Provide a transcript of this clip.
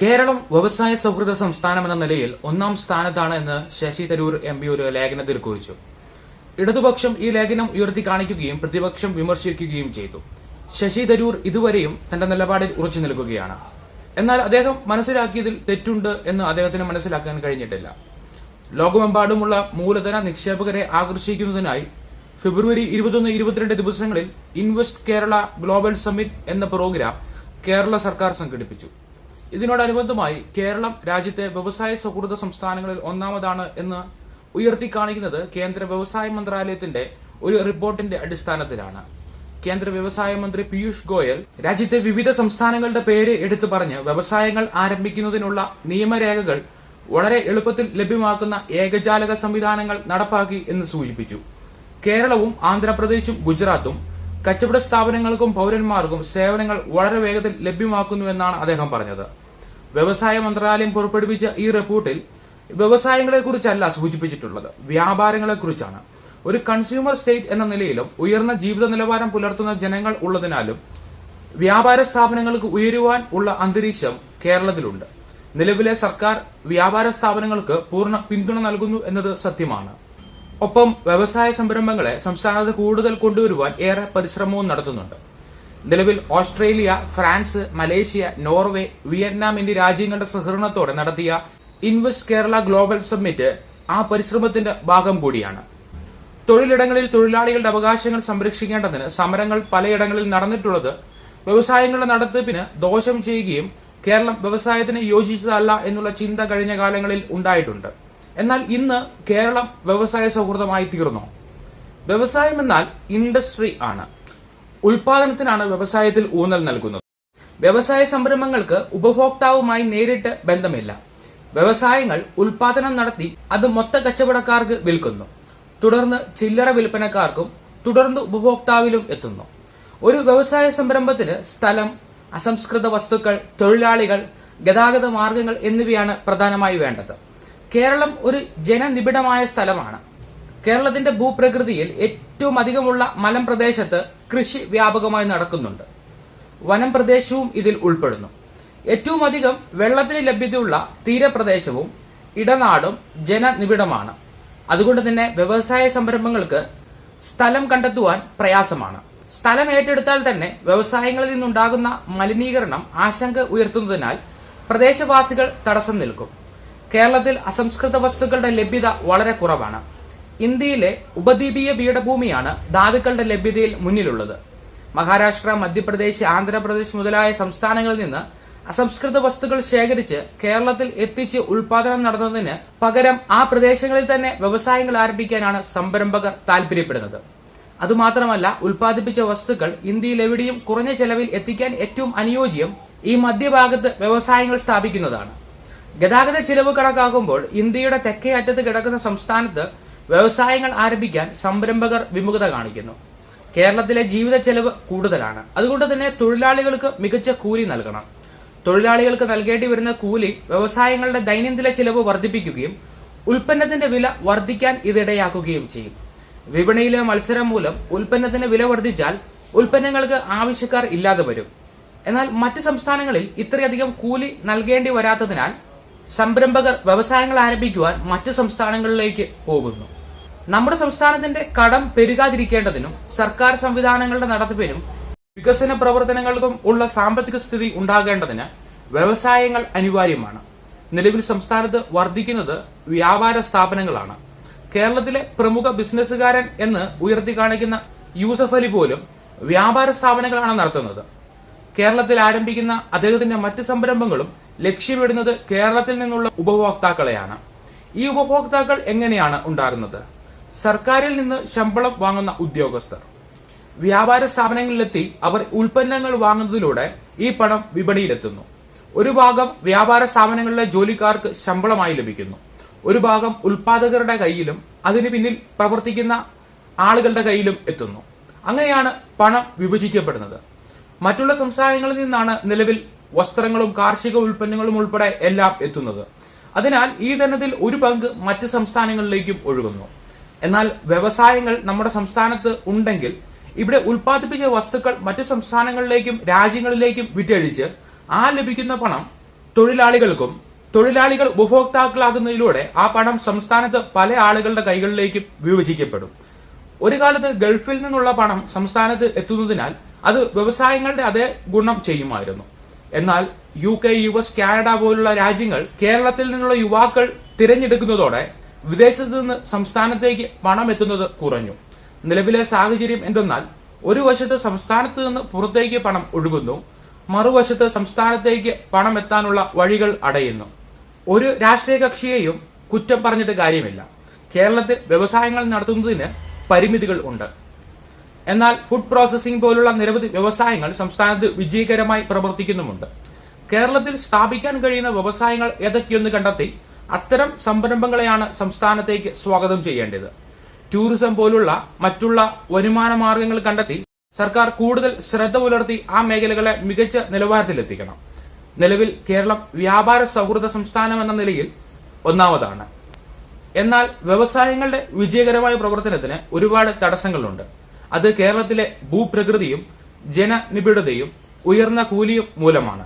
കേരളം വ്യവസായ സൗഹൃദ സംസ്ഥാനം എന്ന നിലയിൽ ഒന്നാം സ്ഥാനത്താണ് എന്ന് ശശി തരൂർ എം പി ഒരു ലേഖനത്തിൽ കുറിച്ചു. ഇടതുപക്ഷം ഈ ലേഖനം ഉയർത്തി കാണിക്കുകയും പ്രതിപക്ഷം വിമർശിക്കുകയും ചെയ്തു. ശശി തരൂർ ഇതുവരെയും തന്റെ നിലപാടിൽ ഉറച്ചു നിൽക്കുകയാണ്. എന്നാൽ അദ്ദേഹം മനസ്സിലാക്കിയതിൽ തെറ്റുണ്ട് എന്ന് അദ്ദേഹത്തിന് മനസ്സിലാക്കാൻ കഴിഞ്ഞിട്ടില്ല. ലോകമെമ്പാടുമുള്ള മൂലധന നിക്ഷേപകരെ ആകർഷിക്കുന്നതിനായി ഫെബ്രുവരി ഇരുപത്തൊന്ന് ഇരുപത്തിരണ്ട് ദിവസങ്ങളിൽ ഇൻവെസ്റ്റ് കേരള ഗ്ലോബൽ സമ്മിറ്റ് എന്ന പ്രോഗ്രാം കേരള സർക്കാർ സംഘടിപ്പിച്ചു. ഇതിനോടനുബന്ധമായി കേരളം രാജ്യത്തെ വ്യവസായ സൗഹൃദ സംസ്ഥാനങ്ങളിൽ ഒന്നാമതാണ് എന്ന് ഉയർത്തി കാണിക്കുന്നത് കേന്ദ്ര വ്യവസായ മന്ത്രാലയത്തിന്റെ ഒരു റിപ്പോർട്ടിന്റെ അടിസ്ഥാനത്തിലാണ്. കേന്ദ്ര വ്യവസായ മന്ത്രി പീയൂഷ് ഗോയൽ രാജ്യത്തെ വിവിധ സംസ്ഥാനങ്ങളുടെ പേര് എടുത്തു പറഞ്ഞ് വ്യവസായങ്ങൾ ആരംഭിക്കുന്നതിനുള്ള നിയമരേഖകൾ വളരെ എളുപ്പത്തിൽ ലഭ്യമാക്കുന്ന ഏകജാലക സംവിധാനങ്ങൾ നടപ്പാക്കി എന്ന് സൂചിപ്പിച്ചു. കേരളവും ആന്ധ്രാപ്രദേശും ഗുജറാത്തും കച്ചവട സ്ഥാപനങ്ങൾക്കും പൌരന്മാർക്കും സേവനങ്ങൾ വളരെ വേഗത്തിൽ ലഭ്യമാക്കുന്നുവെന്നാണ് അദ്ദേഹം പറഞ്ഞത്. വ്യവസായ മന്ത്രാലയം പുറപ്പെടുവിച്ച ഈ റിപ്പോർട്ടിൽ വ്യവസായങ്ങളെക്കുറിച്ചല്ല സൂചിപ്പിച്ചിട്ടുള്ളത്. വ്യാപാരങ്ങളെക്കുറിച്ചാണ്. ഒരു കൺസ്യൂമർ സ്റ്റേറ്റ് എന്ന നിലയിലും ഉയർന്ന ജീവിത നിലവാരം പുലർത്തുന്ന ജനങ്ങൾ ഉള്ളതിനാലും വ്യാപാര സ്ഥാപനങ്ങൾക്ക് ഉയരുവാൻ ഉള്ള അന്തരീക്ഷം കേരളത്തിലുണ്ട്. നിലവിലെ സർക്കാർ വ്യാപാര സ്ഥാപനങ്ങൾക്ക് പൂർണ പിന്തുണ നൽകുന്നു എന്നത് സത്യമാണ്. ഒപ്പം വ്യവസായ സംരംഭങ്ങളെ സംസ്ഥാനത്ത് കൂടുതൽ കൊണ്ടുവരുവാൻ ഏറെ പരിശ്രമവും നടത്തുന്നുണ്ട്. നിലവിൽ Australia France Malaysia Norway Vietnam എന്നീ രാജ്യങ്ങളുടെ സഹകരണത്തോടെ നടത്തിയ ഇൻവെസ്റ്റ് കേരള ഗ്ലോബൽ സമ്മിറ്റ് ആ പരിശ്രമത്തിന്റെ ഭാഗം കൂടിയാണ്. തൊഴിലിടങ്ങളിൽ തൊഴിലാളികളുടെ അവകാശങ്ങൾ സംരക്ഷിക്കേണ്ടതിന് സമരങ്ങൾ പലയിടങ്ങളിൽ നടന്നിട്ടുള്ളത് വ്യവസായങ്ങളുടെ നടത്തിപ്പിന് ദോഷം ചെയ്യുകയും കേരളം വ്യവസായത്തിന് യോജിച്ചതല്ല എന്നുള്ള ചിന്ത കഴിഞ്ഞ കാലങ്ങളിൽ ഉണ്ടായിട്ടുണ്ട്. എന്നാൽ ഇന്ന് കേരളം വ്യവസായ സൗഹൃദമായി തീർന്നു? വ്യവസായം എന്നാൽ ഇൻഡസ്ട്രി ആണ്. ഉൽപാദനത്തിനാണ് വ്യവസായത്തിൽ ഊന്നൽ നൽകുന്നത്. വ്യവസായ സംരംഭങ്ങൾക്ക് ഉപഭോക്താവുമായി നേരിട്ട് ബന്ധമില്ല. വ്യവസായങ്ങൾ ഉൽപാദനം നടത്തി അത് മൊത്ത കച്ചവടക്കാർക്ക് വിൽക്കുന്നു. തുടർന്ന് ചില്ലറ വിൽപ്പനക്കാർക്കും തുടർന്ന് ഉപഭോക്താവിലും എത്തുന്നു. ഒരു വ്യവസായ സംരംഭത്തിന് സ്ഥലം അസംസ്കൃത വസ്തുക്കൾ തൊഴിലാളികൾ ഗതാഗത മാർഗങ്ങൾ എന്നിവയാണ് പ്രധാനമായി വേണ്ടത്. കേരളം ഒരു ജനനിബിഡമായ സ്ഥലമാണ്. കേരളത്തിന്റെ ഭൂപ്രകൃതിയിൽ ഏറ്റവും അധികമുള്ള മലം പ്രദേശത്ത് കൃഷി വ്യാപകമായി നടക്കുന്നുണ്ട്. വനം പ്രദേശവും ഇതിൽ ഉൾപ്പെടുന്നു. ഏറ്റവും അധികം വെള്ളത്തിന് ലഭ്യതയുള്ള തീരപ്രദേശവും ഇടനാടും ജനനിബിഡമാണ്. അതുകൊണ്ട് തന്നെ വ്യവസായ സംരംഭങ്ങൾക്ക് സ്ഥലം കണ്ടെത്തുവാൻ പ്രയാസമാണ്. സ്ഥലം ഏറ്റെടുത്താൽ തന്നെ വ്യവസായങ്ങളിൽ നിന്നുണ്ടാകുന്ന മലിനീകരണം ആശങ്ക ഉയർത്തുന്നതിനാൽ പ്രദേശവാസികൾ തടസ്സം നിൽക്കും. കേരളത്തിൽ അസംസ്കൃത വസ്തുക്കളുടെ ലഭ്യത വളരെ കുറവാണ്. ഇന്ത്യയിലെ ഉപദ്വീപീയ പീഠഭൂമിയാണ് ധാതുക്കളുടെ ലഭ്യതയിൽ മുന്നിലുള്ളത്. മഹാരാഷ്ട്ര മധ്യപ്രദേശ് ആന്ധ്രാപ്രദേശ് മുതലായ സംസ്ഥാനങ്ങളിൽ നിന്ന് അസംസ്കൃത വസ്തുക്കൾ ശേഖരിച്ച് കേരളത്തിൽ എത്തിച്ച് ഉൽപാദനം നടത്തുന്നതിന് പകരം ആ പ്രദേശങ്ങളിൽ തന്നെ വ്യവസായങ്ങൾ ആരംഭിക്കാനാണ് സംരംഭകർ താൽപര്യപ്പെടുന്നത്. അതുമാത്രമല്ല ഉൽപ്പാദിപ്പിച്ച വസ്തുക്കൾ ഇന്ത്യയിൽ എവിടെയും കുറഞ്ഞ ചെലവിൽ എത്തിക്കാൻ ഏറ്റവും അനുയോജ്യം ഈ മധ്യഭാഗത്ത് വ്യവസായങ്ങൾ സ്ഥാപിക്കുന്നതാണ്. ഗതാഗത ചിലവ് കണക്കാക്കുമ്പോൾ ഇന്ത്യയുടെ തെക്കേ അറ്റത്ത് കിടക്കുന്ന സംസ്ഥാനത്ത് വ്യവസായങ്ങൾ ആരംഭിക്കാൻ സംരംഭകർ വിമുഖത കാണിക്കുന്നു. കേരളത്തിലെ ജീവിത ചെലവ് കൂടുതലാണ്. അതുകൊണ്ട് തന്നെ തൊഴിലാളികൾക്ക് മികച്ച കൂലി നൽകണം. തൊഴിലാളികൾക്ക് നൽകേണ്ടി വരുന്ന കൂലി വ്യവസായങ്ങളുടെ ദൈനംദിന ചെലവ് വർദ്ധിപ്പിക്കുകയും ഉൽപ്പന്നത്തിന്റെ വില വർദ്ധിക്കാൻ ഇതിടയാക്കുകയും ചെയ്യും. വിപണിയിലെ മത്സരം മൂലം ഉൽപ്പന്നത്തിന്റെ വില വർദ്ധിച്ചാൽ ഉൽപ്പന്നങ്ങൾക്ക് ആവശ്യക്കാർ ഇല്ലാതെ വരും. എന്നാൽ മറ്റ് സംസ്ഥാനങ്ങളിൽ ഇത്രയധികം കൂലി നൽകേണ്ടി വരാത്തതിനാൽ സംരംഭകർ വ്യവസായങ്ങൾ ആരംഭിക്കുവാൻ മറ്റ് സംസ്ഥാനങ്ങളിലേക്ക് പോകുന്നു. നമ്മുടെ സംസ്ഥാനത്തിന്റെ കടം പെരുകാതിരിക്കേണ്ടതിനും സർക്കാർ സംവിധാനങ്ങളുടെ നടത്തിപ്പിനും വികസന പ്രവർത്തനങ്ങൾക്കും ഉള്ള സാമ്പത്തിക സ്ഥിതി ഉണ്ടാകേണ്ടതിന് വ്യവസായങ്ങൾ അനിവാര്യമാണ്. നിലവിൽ സംസ്ഥാനത്ത് വർദ്ധിക്കുന്നത് വ്യാപാര സ്ഥാപനങ്ങളാണ്. കേരളത്തിലെ പ്രമുഖ ബിസിനസ്സുകാരൻ എന്ന് ഉയർത്തി കാണിക്കുന്ന യൂസഫ് അലി പോലും വ്യാപാര സ്ഥാപനങ്ങളാണ് നടത്തുന്നത്. കേരളത്തിൽ ആരംഭിക്കുന്ന അദ്ദേഹത്തിന്റെ മറ്റ് സംരംഭങ്ങളും ലക്ഷ്യമിടുന്നത് കേരളത്തിൽ നിന്നുള്ള ഉപഭോക്താക്കളെയാണ്. ഈ ഉപഭോക്താക്കൾ എങ്ങനെയാണ് ഉണ്ടാകുന്നത്? സർക്കാരിൽ നിന്ന് ശമ്പളം വാങ്ങുന്ന ഉദ്യോഗസ്ഥർ. വ്യാപാര സ്ഥാപനങ്ങളിലെത്തി അവർ ഉൽപ്പന്നങ്ങൾ വാങ്ങുന്നതിലൂടെ ഈ പണം വിപണിയിലെത്തുന്നു. ഒരു ഭാഗം വ്യാപാര സ്ഥാപനങ്ങളിലെ ജോലിക്കാർക്ക് ശമ്പളമായി ലഭിക്കുന്നു. ഒരു ഭാഗം ഉൽപാദകരുടെ കയ്യിലും അതിന് പിന്നിൽ പ്രവർത്തിക്കുന്ന ആളുകളുടെ കയ്യിലും എത്തുന്നു. അങ്ങനെയാണ് പണം വിഭജിക്കപ്പെടുന്നത്. മറ്റുള്ള സംസ്ഥാനങ്ങളിൽ നിന്നാണ് നിലവിൽ വസ്ത്രങ്ങളും കാർഷിക ഉൽപ്പന്നങ്ങളും ഉൾപ്പെടെ എല്ലാം എത്തുന്നത്. അതിനാൽ ഈ ധനത്തിൽ ഒരു പങ്ക് മറ്റ് സംസ്ഥാനങ്ങളിലേക്കും ഒഴുകുന്നു. എന്നാൽ വ്യവസായങ്ങൾ നമ്മുടെ സംസ്ഥാനത്ത് ഉണ്ടെങ്കിൽ ഇവിടെ ഉൽപ്പാദിപ്പിച്ച വസ്തുക്കൾ മറ്റു സംസ്ഥാനങ്ങളിലേക്കും രാജ്യങ്ങളിലേക്കും വിറ്റഴിച്ച് ആ ലഭിക്കുന്ന പണം തൊഴിലാളികൾക്കും തൊഴിലാളികൾ ഉപഭോക്താക്കളാകുന്നതിലൂടെ ആ പണം സംസ്ഥാനത്ത് പല ആളുകളുടെ കൈകളിലേക്കും വിഭജിക്കപ്പെടും. ഒരു കാലത്ത് ഗൾഫിൽ നിന്നുള്ള പണം സംസ്ഥാനത്ത് എത്തുന്നതിനാൽ അത് വ്യവസായങ്ങളുടെ അതേ ഗുണം ചെയ്യുമായിരുന്നു. എന്നാൽ U K U S Canada പോലുള്ള രാജ്യങ്ങൾ കേരളത്തിൽ നിന്നുള്ള യുവാക്കൾ തിരഞ്ഞെടുക്കുന്നതോടെ വിദേശത്ത് നിന്ന് സംസ്ഥാനത്തേക്ക് പണം എത്തുന്നത് കുറഞ്ഞു. നിലവിലെ സാഹചര്യം എന്തെന്നാൽ ഒരു വശത്ത് സംസ്ഥാനത്ത് നിന്ന് പുറത്തേക്ക് പണം ഒഴുകുന്നു മറുവശത്ത് സംസ്ഥാനത്തേക്ക് പണം എത്താനുള്ള വഴികൾ അടയുന്നു. ഒരു രാഷ്ട്രീയ കക്ഷിയെയും കുറ്റം പറഞ്ഞിട്ട് കാര്യമില്ല. കേരളത്തിൽ വ്യവസായങ്ങൾ നടത്തുന്നതിന് പരിമിതികൾ ഉണ്ട്. എന്നാൽ ഫുഡ് പ്രോസസിംഗ് പോലുള്ള നിരവധി വ്യവസായങ്ങൾ സംസ്ഥാനത്ത് വിജയകരമായി പ്രവർത്തിക്കുന്നുമുണ്ട്. കേരളത്തിൽ സ്ഥാപിക്കാൻ കഴിയുന്ന വ്യവസായങ്ങൾ ഏതൊക്കെയെന്ന് കണ്ടെത്തി അത്തരം സംരംഭങ്ങളെയാണ് സംസ്ഥാനത്തേക്ക് സ്വാഗതം ചെയ്യേണ്ടത്. ടൂറിസം പോലുള്ള മറ്റുള്ള വരുമാന മാർഗങ്ങൾ കണ്ടെത്തി സർക്കാർ കൂടുതൽ ശ്രദ്ധ പുലർത്തി ആ മേഖലകളെ മികച്ച നിലവാരത്തിലെത്തിക്കണം. നിലവിൽ കേരളം വ്യാപാര സൗഹൃദ സംസ്ഥാനം എന്ന നിലയിൽ ഒന്നാമതാണ്. എന്നാൽ വ്യവസായങ്ങളുടെ വിജയകരമായ പ്രവർത്തനത്തിന് ഒരുപാട് തടസ്സങ്ങളുണ്ട്. അത് കേരളത്തിലെ ഭൂപ്രകൃതിയും ജനനിബിഡതയും ഉയർന്ന കൂലിയും മൂലമാണ്.